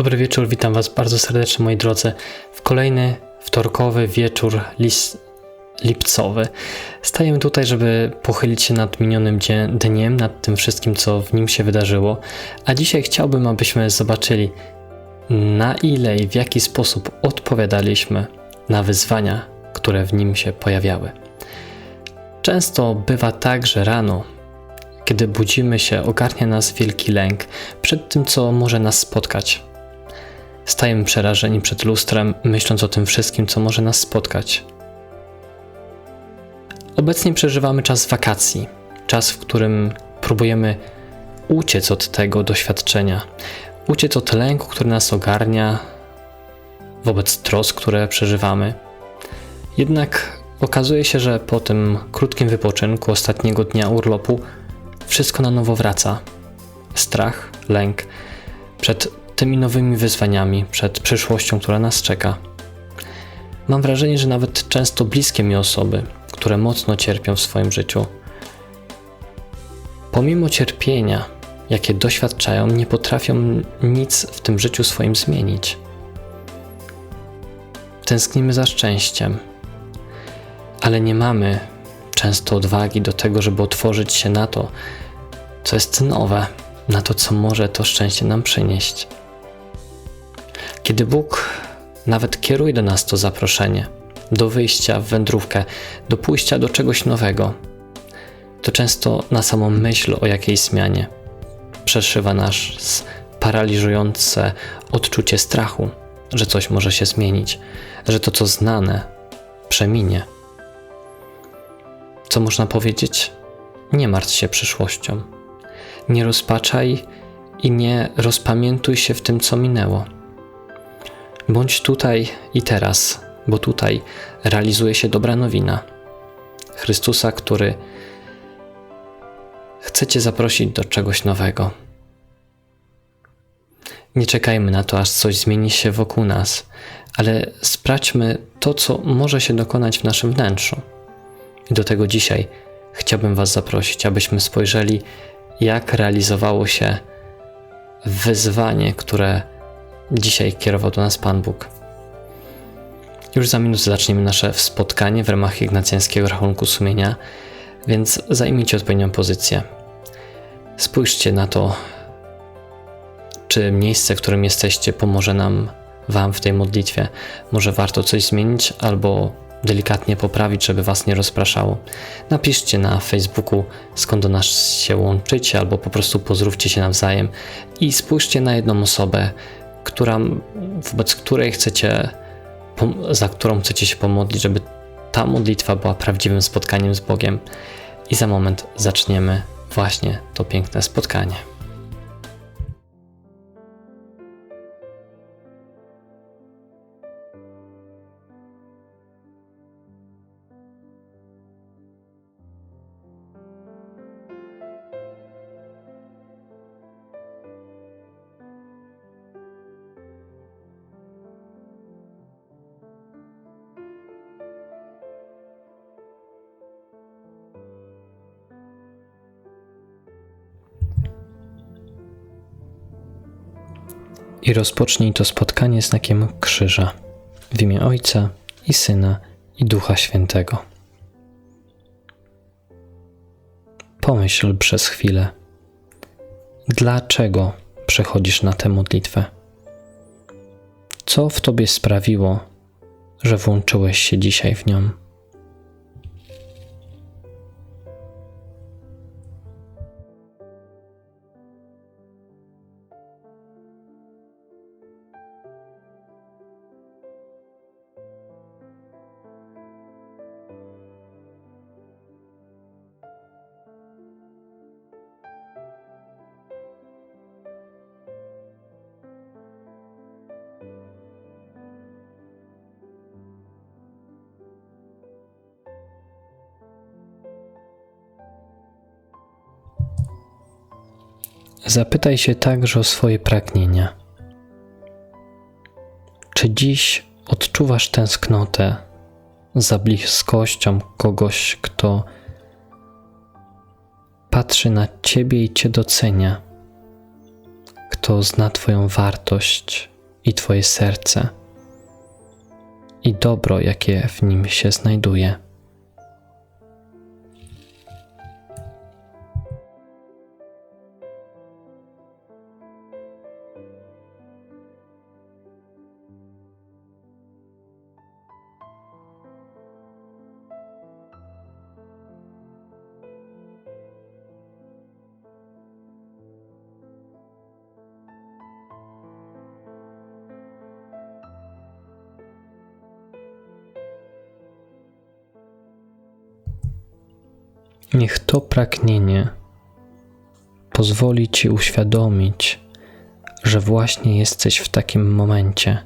Dobry wieczór, witam Was bardzo serdecznie, moi drodzy, w kolejny wtorkowy wieczór lis- lipcowy. Stajemy tutaj, żeby pochylić się nad minionym dniem, nad tym wszystkim, co w nim się wydarzyło, a dzisiaj chciałbym, abyśmy zobaczyli, na ile i w jaki sposób odpowiadaliśmy na wyzwania, które w nim się pojawiały. Często bywa tak, że rano, kiedy budzimy się, ogarnia nas wielki lęk przed tym, co może nas spotkać. Stajemy przerażeni przed lustrem, myśląc o tym wszystkim, co może nas spotkać. Obecnie przeżywamy czas wakacji, czas, w którym próbujemy uciec od tego doświadczenia, uciec od lęku, który nas ogarnia, wobec trosk, które przeżywamy. Jednak okazuje się, że po tym krótkim wypoczynku ostatniego dnia urlopu wszystko na nowo wraca. Strach, lęk przed tymi nowymi wyzwaniami, przed przyszłością, która nas czeka. Mam wrażenie, że nawet często bliskie mi osoby, które mocno cierpią w swoim życiu, pomimo cierpienia, jakie doświadczają, nie potrafią nic w tym życiu swoim zmienić. Tęsknimy za szczęściem, ale nie mamy często odwagi do tego, żeby otworzyć się na to, co jest nowe, na to, co może to szczęście nam przynieść. Kiedy Bóg nawet kieruje do nas to zaproszenie, do wyjścia w wędrówkę, do pójścia do czegoś nowego, to często na samą myśl o jakiejś zmianie przeszywa nas paraliżujące odczucie strachu, że coś może się zmienić, że to, co znane, przeminie. Co można powiedzieć? Nie martw się przyszłością. Nie rozpaczaj i nie rozpamiętuj się w tym, co minęło. Bądź tutaj i teraz, bo tutaj realizuje się dobra nowina Chrystusa, który chce Cię zaprosić do czegoś nowego. Nie czekajmy na to, aż coś zmieni się wokół nas, ale sprawdźmy to, co może się dokonać w naszym wnętrzu. I do tego dzisiaj chciałbym Was zaprosić, abyśmy spojrzeli, jak realizowało się wyzwanie, które dzisiaj kierował do nas Pan Bóg. Już za minutę zaczniemy nasze spotkanie w ramach ignacjańskiego rachunku sumienia, więc zajmijcie odpowiednią pozycję. Spójrzcie na to, czy miejsce, w którym jesteście, pomoże nam, Wam w tej modlitwie. Może warto coś zmienić albo delikatnie poprawić, żeby Was nie rozpraszało. Napiszcie na Facebooku, skąd do nas się łączycie, albo po prostu pozdrówcie się nawzajem i spójrzcie na jedną osobę, która, wobec której chcecie, za którą chcecie się pomodlić, żeby ta modlitwa była prawdziwym spotkaniem z Bogiem. I za moment zaczniemy właśnie to piękne spotkanie. I rozpocznij to spotkanie znakiem krzyża w imię Ojca i Syna i Ducha Świętego. Pomyśl przez chwilę, dlaczego przechodzisz na tę modlitwę? Co w tobie sprawiło, że włączyłeś się dzisiaj w nią? Zapytaj się także o swoje pragnienia. Czy dziś odczuwasz tęsknotę za bliskością kogoś, kto patrzy na ciebie i cię docenia, kto zna Twoją wartość i Twoje serce i dobro, jakie w nim się znajduje. Niech to pragnienie pozwoli Ci uświadomić, że właśnie jesteś w takim momencie,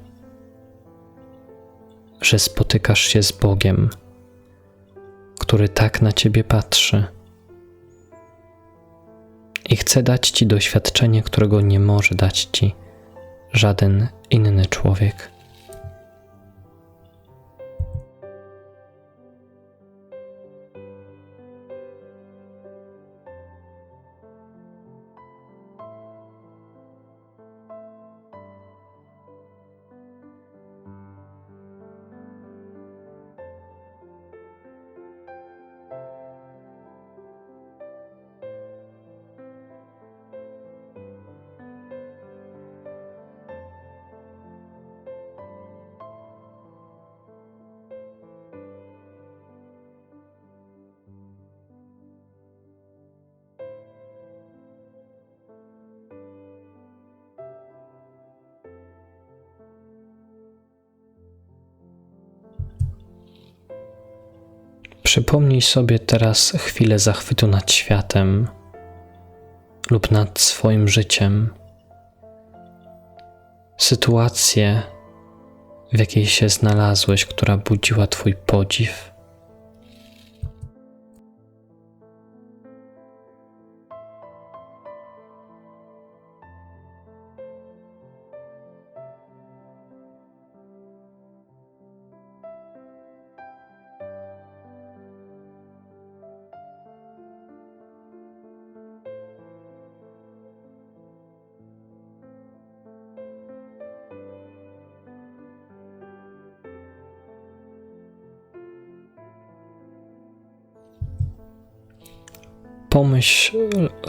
że spotykasz się z Bogiem, który tak na Ciebie patrzy i chce dać Ci doświadczenie, którego nie może dać Ci żaden inny człowiek. Przypomnij sobie teraz chwilę zachwytu nad światem lub nad swoim życiem, sytuację, w jakiej się znalazłeś, która budziła Twój podziw.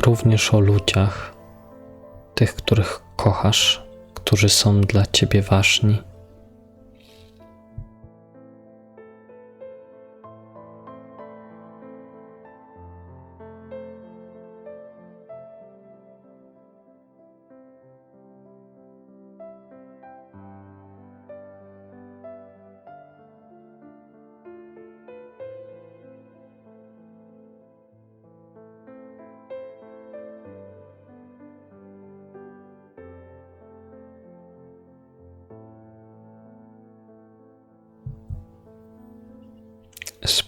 Również o ludziach, tych, których kochasz, którzy są dla ciebie ważni.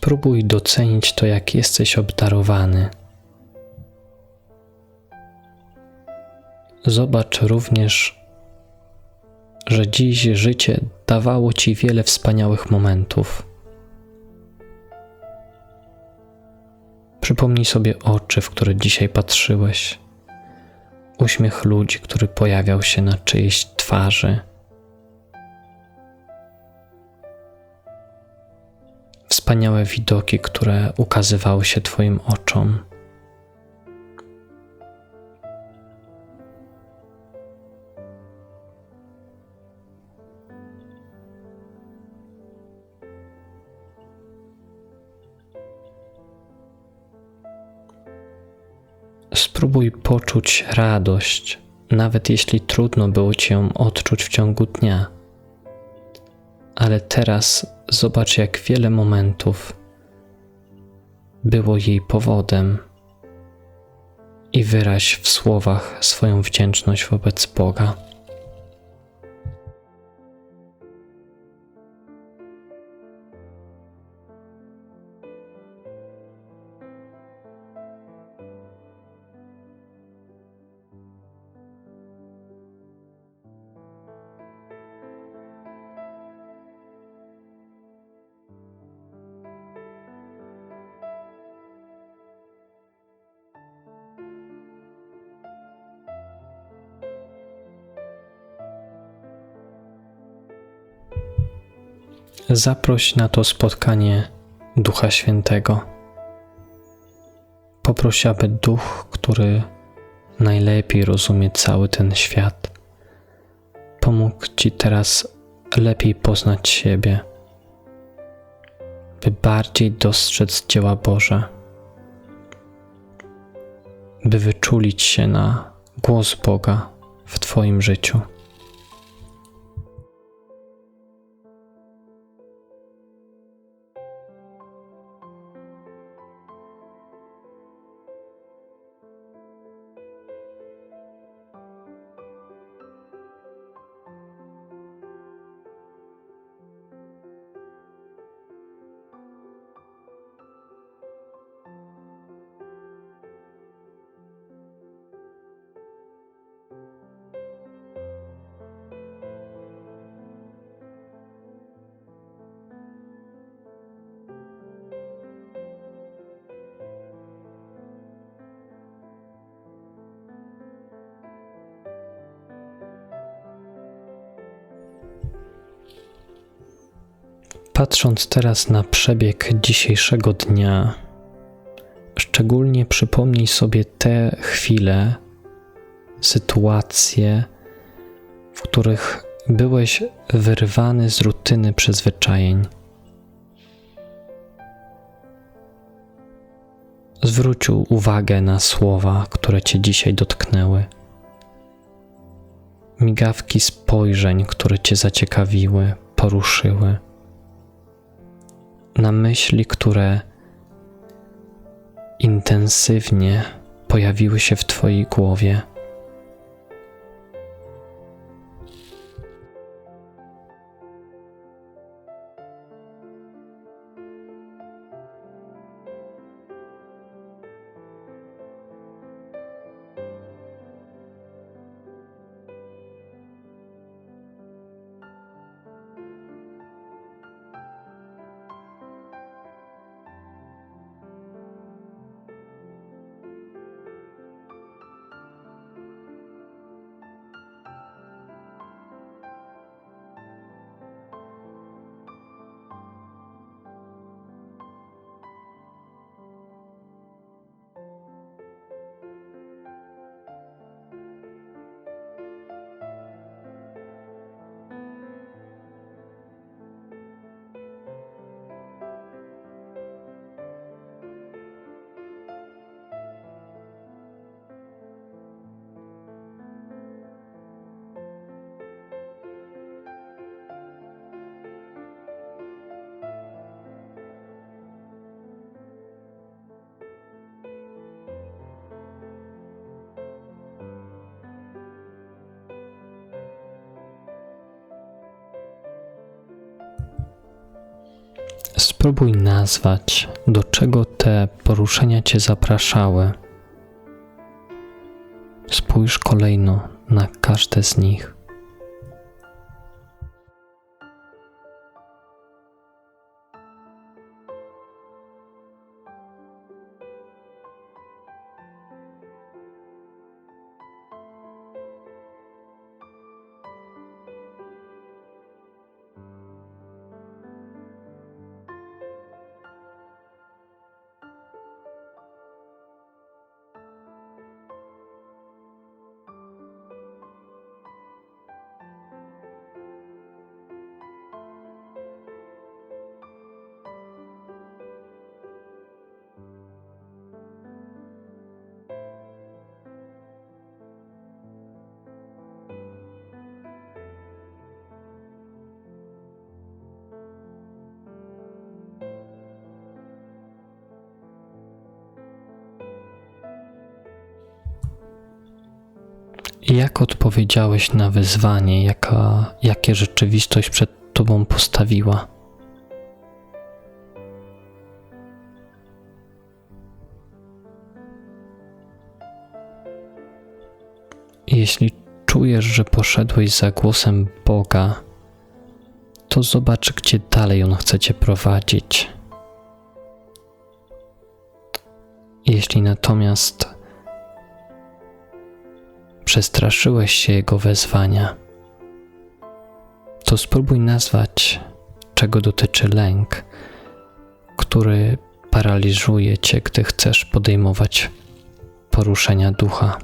Spróbuj docenić to, jak jesteś obdarowany. Zobacz również, że dziś życie dawało ci wiele wspaniałych momentów. Przypomnij sobie oczy, w które dzisiaj patrzyłeś, uśmiech ludzi, który pojawiał się na czyjejś twarzy wspaniałe widoki, które ukazywały się Twoim oczom. Spróbuj poczuć radość, nawet jeśli trudno było Ci ją odczuć w ciągu dnia. Ale teraz Zobacz, jak wiele momentów było jej powodem, i wyraź w słowach swoją wdzięczność wobec Boga. Zaproś na to spotkanie Ducha Świętego. Poproś, aby Duch, który najlepiej rozumie cały ten świat, pomógł Ci teraz lepiej poznać siebie, by bardziej dostrzec dzieła Boże, by wyczulić się na głos Boga w Twoim życiu. Patrząc teraz na przebieg dzisiejszego dnia, szczególnie przypomnij sobie te chwile, sytuacje, w których byłeś wyrwany z rutyny przyzwyczajeń. Zwróć uwagę na słowa, które cię dzisiaj dotknęły. Migawki spojrzeń, które cię zaciekawiły, poruszyły na myśli, które intensywnie pojawiły się w Twojej głowie. Spróbuj nazwać, do czego te poruszenia Cię zapraszały. Spójrz kolejno na każde z nich. Jak odpowiedziałeś na wyzwanie, jaka, jakie rzeczywistość przed Tobą postawiła? Jeśli czujesz, że poszedłeś za głosem Boga, to zobacz, gdzie dalej On chce Cię prowadzić. Jeśli natomiast przestraszyłeś się Jego wezwania, to spróbuj nazwać czego dotyczy lęk, który paraliżuje cię, gdy chcesz podejmować poruszenia ducha.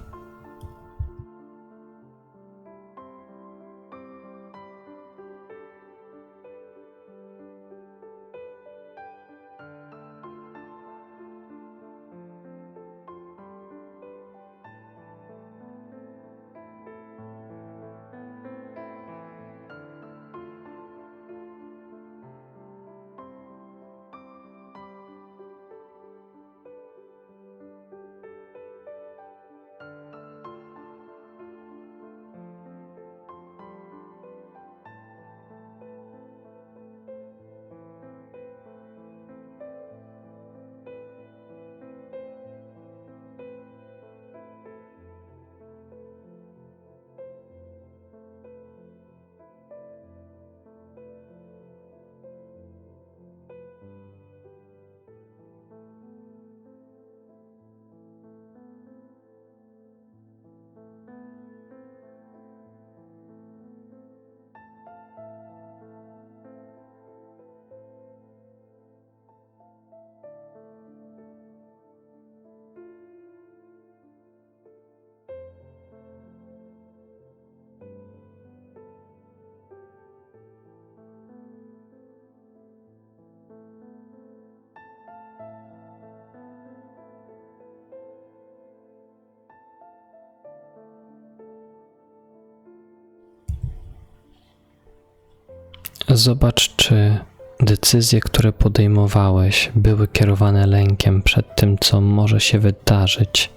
Zobacz, czy decyzje, które podejmowałeś, były kierowane lękiem przed tym, co może się wydarzyć.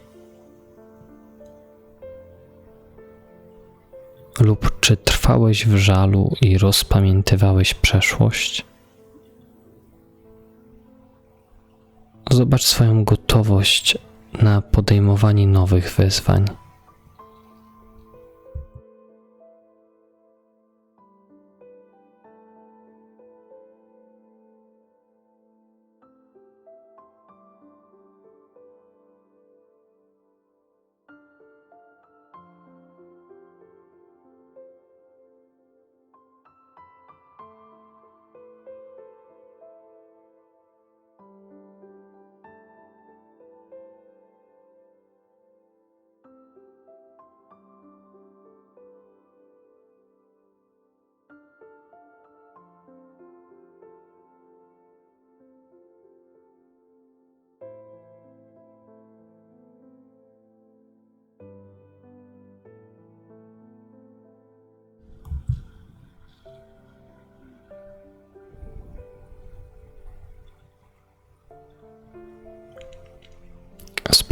Lub czy trwałeś w żalu i rozpamiętywałeś przeszłość? Zobacz swoją gotowość na podejmowanie nowych wyzwań.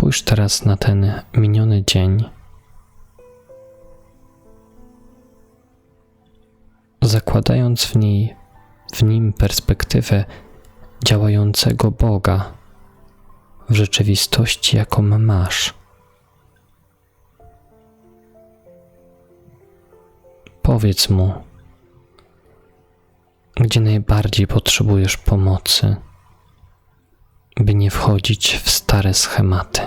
Spójrz teraz na ten miniony dzień. Zakładając w niej w nim perspektywę działającego Boga w rzeczywistości, jaką masz. Powiedz mu, gdzie najbardziej potrzebujesz pomocy by nie wchodzić w stare schematy.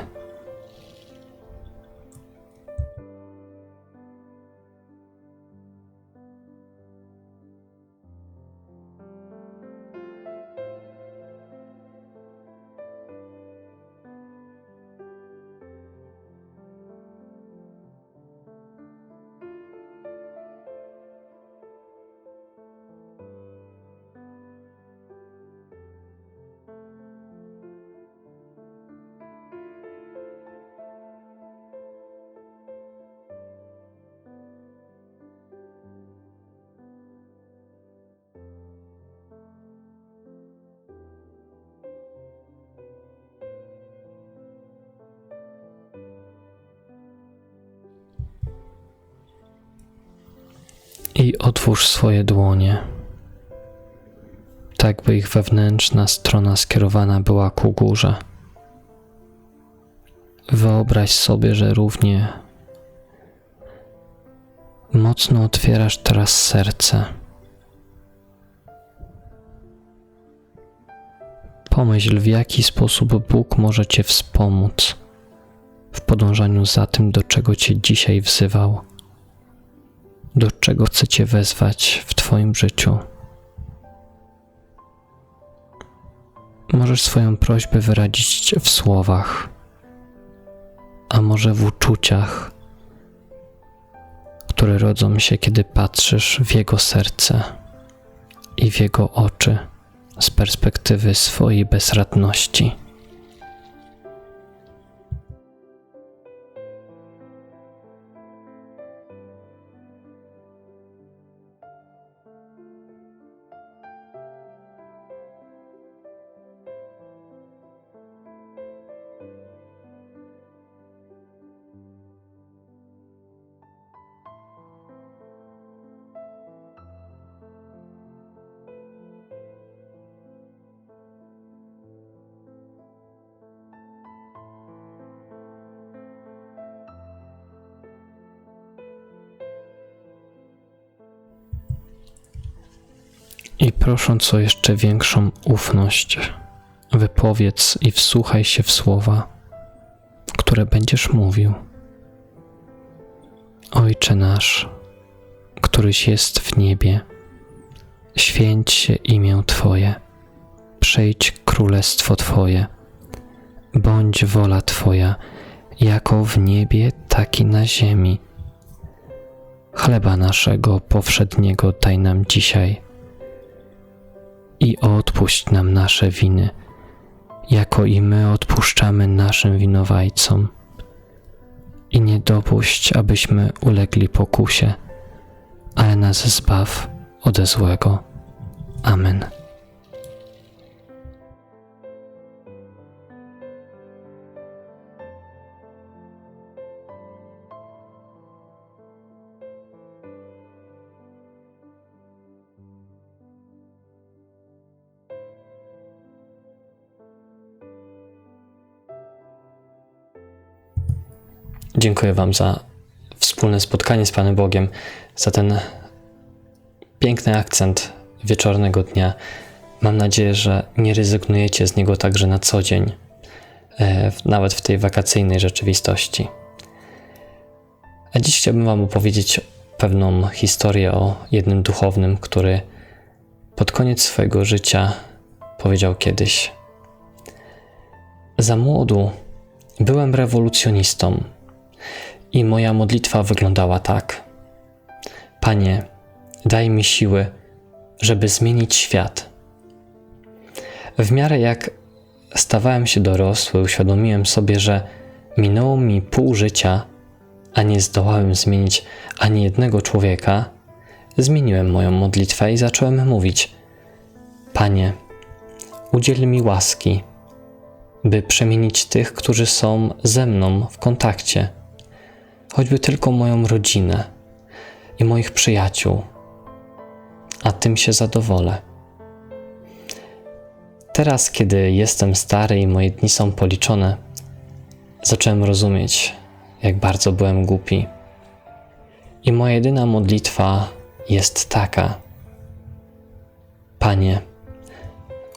I otwórz swoje dłonie, tak by ich wewnętrzna strona skierowana była ku górze. Wyobraź sobie, że równie mocno otwierasz teraz serce. Pomyśl, w jaki sposób Bóg może Cię wspomóc w podążaniu za tym, do czego Cię dzisiaj wzywał do czego chcę Cię wezwać w Twoim życiu. Możesz swoją prośbę wyrazić w słowach, a może w uczuciach, które rodzą się, kiedy patrzysz w Jego serce i w Jego oczy z perspektywy swojej bezradności. I prosząc o jeszcze większą ufność, wypowiedz i wsłuchaj się w słowa, które będziesz mówił. Ojcze nasz, któryś jest w niebie, święć się imię Twoje, przyjdź królestwo Twoje, bądź wola Twoja, jako w niebie, tak i na ziemi. Chleba naszego powszedniego daj nam dzisiaj i odpuść nam nasze winy, jako i my odpuszczamy naszym winowajcom. I nie dopuść, abyśmy ulegli pokusie, ale nas zbaw ode złego. Amen. Dziękuję Wam za wspólne spotkanie z Panem Bogiem, za ten piękny akcent wieczornego dnia. Mam nadzieję, że nie rezygnujecie z niego także na co dzień, e, nawet w tej wakacyjnej rzeczywistości. A dziś chciałbym Wam opowiedzieć pewną historię o jednym duchownym, który pod koniec swojego życia powiedział kiedyś: Za młodu byłem rewolucjonistą i moja modlitwa wyglądała tak: Panie, daj mi siły, żeby zmienić świat. W miarę jak stawałem się dorosły, uświadomiłem sobie, że minęło mi pół życia, a nie zdołałem zmienić ani jednego człowieka. Zmieniłem moją modlitwę i zacząłem mówić: Panie, udziel mi łaski, by przemienić tych, którzy są ze mną w kontakcie choćby tylko moją rodzinę i moich przyjaciół, a tym się zadowolę. Teraz, kiedy jestem stary i moje dni są policzone, zacząłem rozumieć, jak bardzo byłem głupi. I moja jedyna modlitwa jest taka: Panie,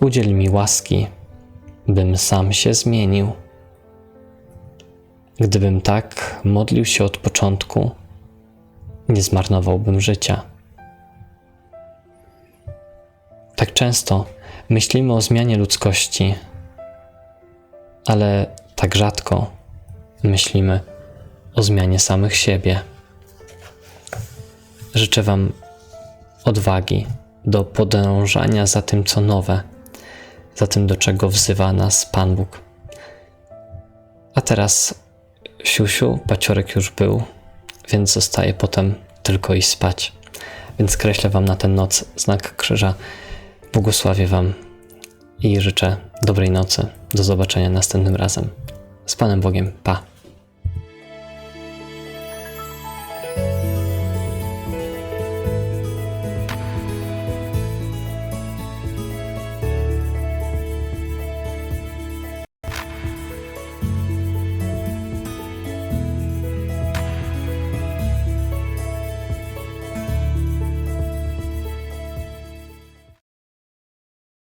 udziel mi łaski, bym sam się zmienił. Gdybym tak modlił się od początku, nie zmarnowałbym życia. Tak często myślimy o zmianie ludzkości, ale tak rzadko myślimy o zmianie samych siebie. Życzę Wam odwagi do podążania za tym, co nowe, za tym, do czego wzywa nas Pan Bóg. A teraz siusiu, paciorek już był, więc zostaje potem tylko iść spać. Więc kreślę Wam na tę noc znak krzyża. Błogosławię Wam i życzę dobrej nocy. Do zobaczenia następnym razem. Z Panem Bogiem. Pa.